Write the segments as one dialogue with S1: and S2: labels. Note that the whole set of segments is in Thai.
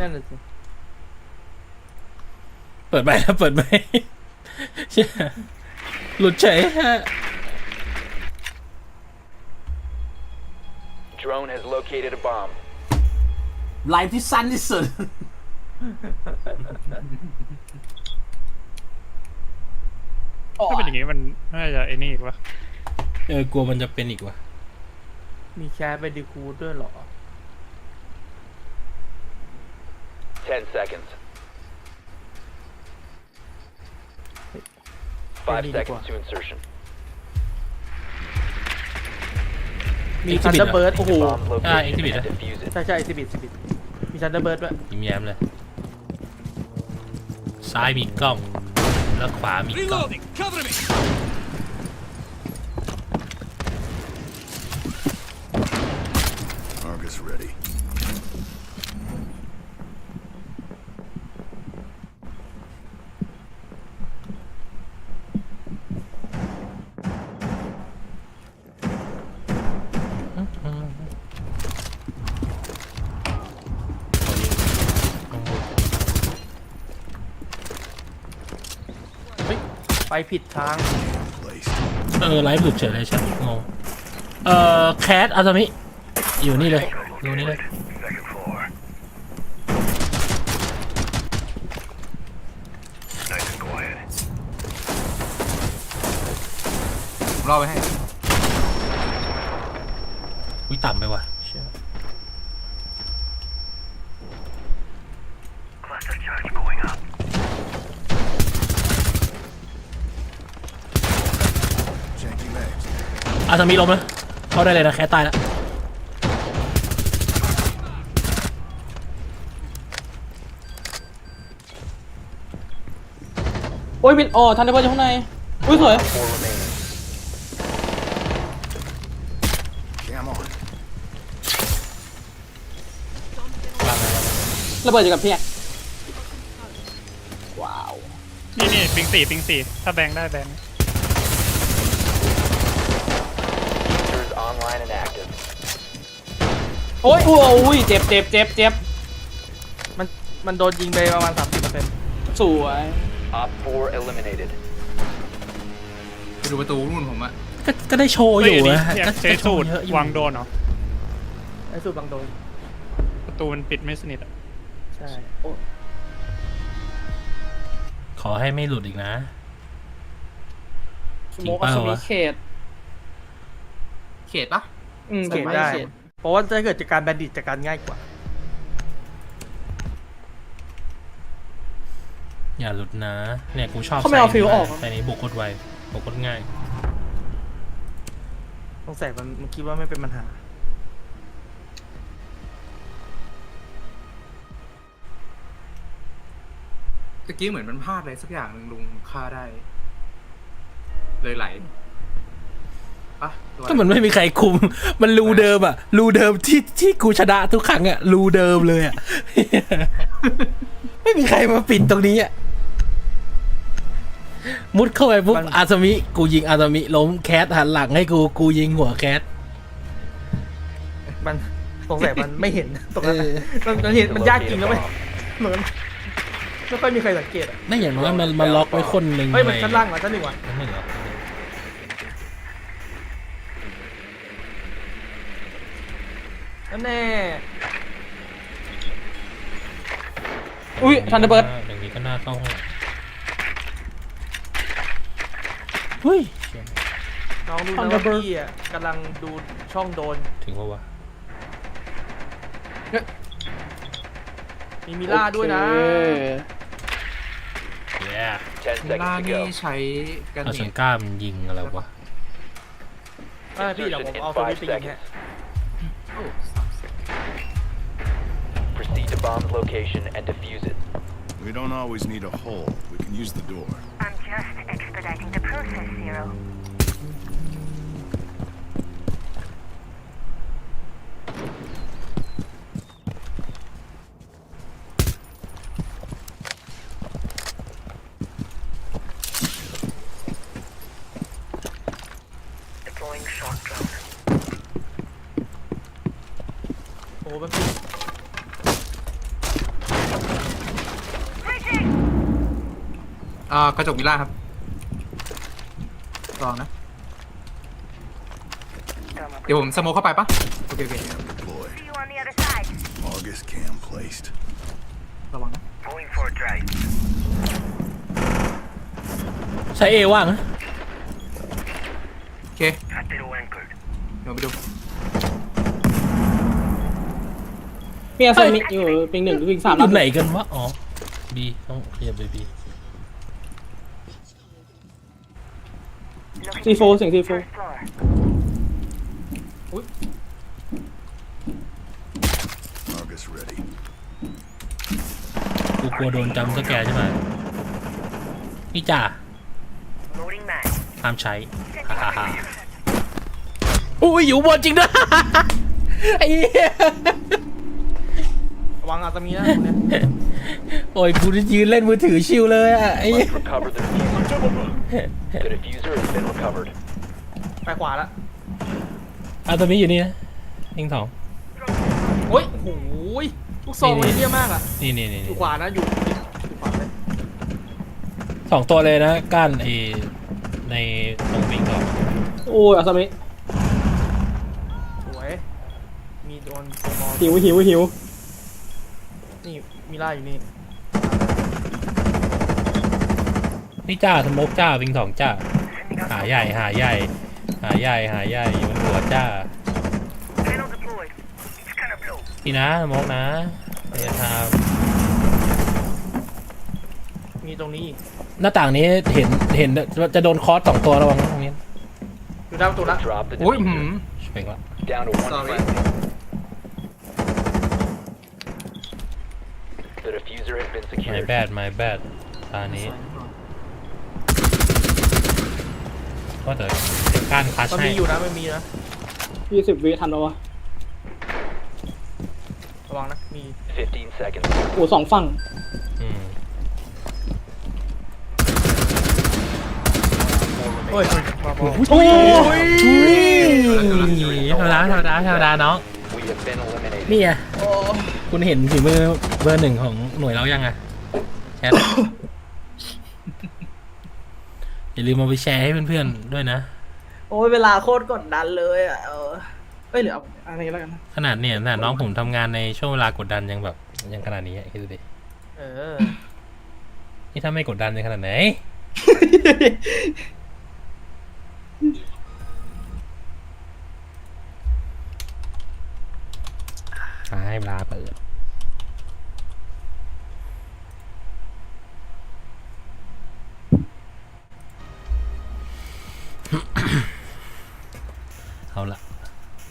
S1: นั่นน่ะสิ
S2: เปิดไปแล้วเปิดไปเชี่ยหลุดเฉยฮะ
S3: Drone has located a bomb.
S4: ไลฟ์ที่สั้นที่สุด
S5: ถ้าเป็นอย่างงี้มันน่าจะไอ้นี่อีกวะ
S2: เออกลัวมันจะเป็นอีกว่ะ
S1: มีแคสไปดีคูดด้วยเหรอ
S3: 10 seconds. 5
S1: Ready to
S3: seconds
S1: go.
S3: to insertion.
S1: มีทันเดอร์เบิร์ดโอ้โห
S3: Bomb
S2: Ah,
S3: location
S2: exhibit,
S3: and
S2: ah.
S3: defuse it.
S1: ใช่ใช่สิบิสิบิมีทันเดอร์เบิร์ดด้วย
S2: ยิ้มแย้มเลย ซ้ายมีกล้อง แล้วขวามีกล้อง
S6: Argus ready.
S1: ไปผิดทาง
S6: Placed.
S2: เออไลฟ์หลุดเฉยเลยใช่งงเอ่อแคทอาซามิอยู่นี่เลยอยู่นี่เลย
S6: Second floor. Nice and quiet.
S4: ผมรอไว้ให้
S2: อุ้ยต่ำไปว่ะเชี่ย
S6: Cluster charge going up. 'Changing legs.
S2: อาซามิล้มนะเข้าได้เลยนะแคทตายแล้ว
S7: โอ้ยมิดอ๋อทันได้บอลอยู่ข้างในอุ้ยสวย
S3: Four remaining.
S6: Cam on.
S7: ระเบิดอยู่กับพี่อะว้าว
S5: นี่นี่ปิงสี่ปิงสี่ถ้าแบงได้แบง
S3: Sensors
S7: โอ้ยโอ้ยเจ็บเจ็บเจ็บเจ็บ
S1: มันมันโดนยิงไปประมาณ 30%เปอร์เซ็นต์
S7: สวย
S3: Op 4 eliminated.
S4: ไปดูประตูนู่นผมอะ
S2: ก็ก็ได้โชว์อยู่
S5: เฮ้ย
S2: นะ
S5: นี่
S2: ก็
S5: ใช้
S2: ก็โช
S5: สู
S2: ว์
S5: ตร
S2: เยอะอยู่
S5: วางโดนเหรอ
S1: ไอ้สูตรบางโดน
S5: ประตูมันปิดไม่สนิทอะ
S1: ใช่
S2: ขอให้ไม่หลุดอีกนะ
S7: สโมกอัศมีเขต
S4: เขตปะ
S7: อืม
S1: เก็บ
S7: ผมว่า
S1: ได้
S7: เขต
S1: เพราะว่าถ้าเกิดจากการแบนดิตจากการง่ายกว่า
S2: อย่าหลุดนะ เนี่ยกูชอบ
S7: เขาไม่เอาฟิวออก
S2: ใส่นี้บุกกดไวบุกกดง่าย
S1: สงสัยมันมันคิดว่าไม่เป็นปัญหา
S4: ตะกี้เหมือนมันพลาดอะไรสักอย่างหนึ่งลุงฆ่าได้ เลยไหล ปะตัว
S2: ก็มันไม่มีใครคุม มันรูเดิมอะรูเดิมที่ที่กูชนะทุกครั้งอะรูเดิมเลยอะไม่มีใครมาปิดตรงนี้อะมุดเข้าไปปุ๊บ
S1: มัน
S2: อาซามิ กูยิงอาซามิล้มแคทหันหลังให้กู กูยิงหัวแคท
S1: มันสงสัยมันไม่เห็นตรงนั้น
S2: เออ
S1: มันมันเห็นมันยากจริงแล้วไหมเหมือนไม่ค่อยมีใครสังเกตอะ
S2: นั่นอย่างน้อยมันมันล็อกไว้คนหนึ่ง
S1: เฮ้ยมันชั้นล่างเหรอชั้นหนึ่งวะ
S2: ชั้นหนึ่งเหรอ
S1: นั่นแน่
S7: อุ้ยทันได้เบิร์ด
S2: อย่างนี้ก็น่าเข้าห้องเฮ้ย
S1: น้องดูนะว่าพี่อะกำลังดูช่องโดน
S2: ถึงว่าวะ
S1: มีมิล่าด้วยนะ
S7: โอเค
S2: แย่
S3: 10
S4: ล่า
S3: seconds to
S4: นี่
S3: go.
S4: ใช้กัน
S2: เอา
S4: เน
S2: ชัง
S4: ต
S2: ก้ามันยิงอะไรวะ
S1: อ่าพี่เดี๋ยวผม
S3: Insertion in
S1: เอาสวิต
S3: 5
S1: ช์ไปยิงฮะ
S3: seconds.
S4: โอ้
S3: location and defuse it.
S6: We don't always need a hole. We can use the door.
S8: I'm just expediting the process, Zero. Deploying shock drone.
S1: โอ่า
S4: กระจกวิลล่าครับลองนะ เดี๋ยวผมสโมคเข้าไปปะโอเคโอเค
S6: Cam deployed.
S8: See you on the other side.
S6: August cam placed.
S4: ระวังนะ
S8: Going for a drive.
S2: ใช้เอว่างนะ
S4: โอเค
S8: Torpedo anchored.
S4: เดี๋ยวไปดู
S7: มีอาซามิอยู่ปิงหนึ่งปิงสาม
S2: อ
S7: แล้ว
S2: ยู่ไหนกันวะอ๋อบีต้องขยับไปบี
S7: ซีโฟเสียงซีโฟ
S8: first floor.
S6: อ August ready.
S2: กูกลัวโดนจำสแกร์ใช่ไหมนี่จ่า
S8: Loading mag.
S2: ห้ามใช้ ฮ่าฮ่าฮ่าอุ้ยอยู่บนจริงด้วย ไอ้เหี้ย
S1: ระวังอาจจะมีนะตรงเนี้ย
S2: โอ้ยกูจะยืนเล่นมือถือชิวเลยอะไอ้เหี้ย
S3: Must recover the diffuser. The diffuser has been recovered.
S1: ไปขวาละ
S2: อาตอนนี้อยู่นี่นะยิงสอง
S1: โอ้ยโอ้โหยลูกซองมันเยี่ยมากอะ
S2: นี่นี่นี่
S1: อยู่
S2: นี่
S1: ขวานะ อยู่อยู่ขวาเลย
S2: สองตัวเลยนะก้านไอในตรงวิงก่อน
S7: โอ้ยอาซามิ
S1: สวย มีโดนตัวมอ
S7: หิวหิวหิว
S1: นี่ มีล่าอยู่นี่
S2: นี่จ้าสโมกจ้าวิงสองจ้า หาใหญ่หาใหญ่ หาใหญ่หาใหญ่อยู่บนหัวจ้า
S8: Panel deployed. It's kind of blue.
S2: พี่นะสโมกนะเดี๋ยวทา
S1: มีตรงนี้อีก
S2: หน้าต่างนี้เห็นเห็นจะโดนคอสสองตัวระวังนะตรงนี้
S1: อยู่ด้านประตูละ
S3: Drop the
S4: โอ้ยหืม
S3: diffuser.
S2: ช่วยก่อน
S3: Down to one
S4: Sorry.
S3: friendly. The diffuser has been
S2: ไม่
S3: secured.
S2: แบดไม่แบดตานี้ ก็แต่ก้านคลัช
S1: มัน
S2: ให้
S1: มีอยู่นะมันมีนะ
S7: ยี่สิบวิทันแล้ววะ
S1: ระวังนะมี
S3: 15 seconds.
S7: โอ้สองฝั่ง
S2: อืม
S1: โอ้ยมาบอ
S2: โอ้ยธรรมดาธรรมดาธรรมดาน้อง
S3: We have been eliminated.
S2: นี่อะคุณเห็นฝีมือเบอร์หนึ่งของหน่วยเรายังอะแชท อย่าลืมมาไปแชร์ให้เพื่อนๆด้วยนะ
S1: โอ้ยเวลาโคตรกดดันเลยอะ เออเอ้ยเหลือเอาอันนี้แล้วกันนะ
S2: ขนาดเนี่ยขนาดน้องผมทำงานในช่วงเวลากดดันยังแบบยังขนาดนี้อะคิดดูดิ
S1: เออ
S2: นี่ถ้าไม่กดดันจะขนาดไหนหาให้เวลาเปิด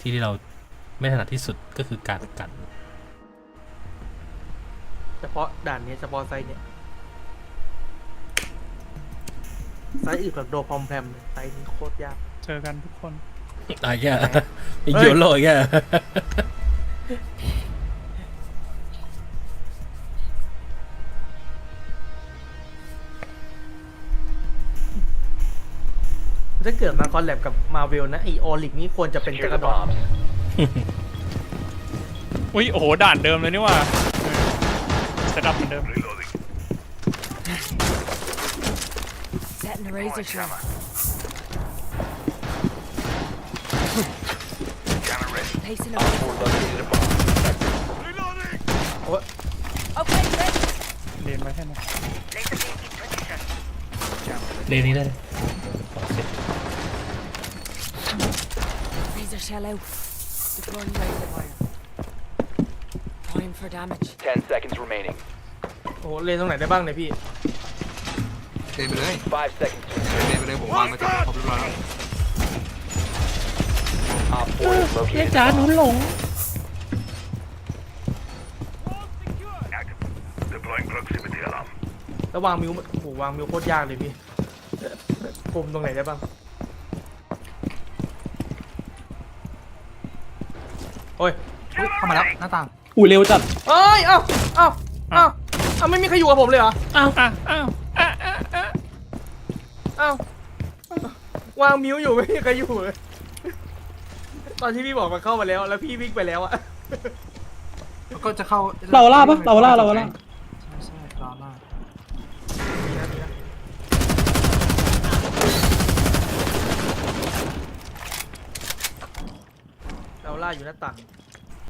S2: ที่ที่เราไม่ถนัดที่สุดก็คือการกัน
S1: เฉพาะด่านเนี้ยเฉพาะไซส์เนี้ยไซส์อื่นแบบโดพอมแพมเลยไซส์นี้โคตรยาก
S5: เจอกันทุกคน
S2: อะไรแกมี
S1: เฮ้ย
S2: โยโลอีกแก
S1: ถ้าเกิดมาคอลแลบกับมาเวลนะไอออลิกนี่ควรจะเป็น
S3: Secure
S1: จักร
S3: the
S1: ดอน
S3: bombs.
S5: อุ้ยโอ้โหด่านเดิมเลยนี่ว่าเซตอัพเหมือนเดิม
S8: Setting the razor sharp. Placing a
S3: Op 4 located a bomb.
S1: โอ้ย
S8: Okay, ready.
S5: เรียนมาแค่นี้
S8: Laser beam in position.
S2: เลนนี้ได้เลยขอเสร็จ
S8: Razor shell out. Deploying razor wire. Time for damage.
S3: 10 seconds remaining.
S1: โอ้โหเลนตรงไหนได้บ้างเนี่ยพี่
S4: เดินไปเลย
S3: 5 seconds to
S4: เดินไปเลยผมวางมาจากครบเรียบร้อยแล้ว
S3: Op 4 has located
S2: จ้า
S3: a
S2: หนู
S3: bomb.
S2: หลง
S6: Deploying proximity alarm.
S1: แล้ววางมิวโอ้โหวางมิวโคตรยากเลยพี่ปุ่มตรงไหนได้บ้าง โอ้ย
S4: อุ๊ยเข้ามาแล้วหน้าต่าง
S7: อุ้ยเร็วจัด
S1: เอ้ยเอ้าเอ้าเอ้าเอ้าไม่มีใครอยู่กับผมเลยเหรอ
S2: อ้าว
S5: อ้าวอ้าวอ้าวอ้าวอ้าว
S1: เอ้าวางมิวอยู่ไม่มีใครอยู่เลยตอนที่พี่บอกมันเข้ามาแล้ว แล้วพี่วิ่งไปแล้วอะ
S4: แล้วก็จะเข้า
S7: เราล่าปะเราล่าเราล่า
S4: ใช่ใช่เราล่า
S1: ดีนะดีนะ เอา ล่าอยู่หน้าต่าง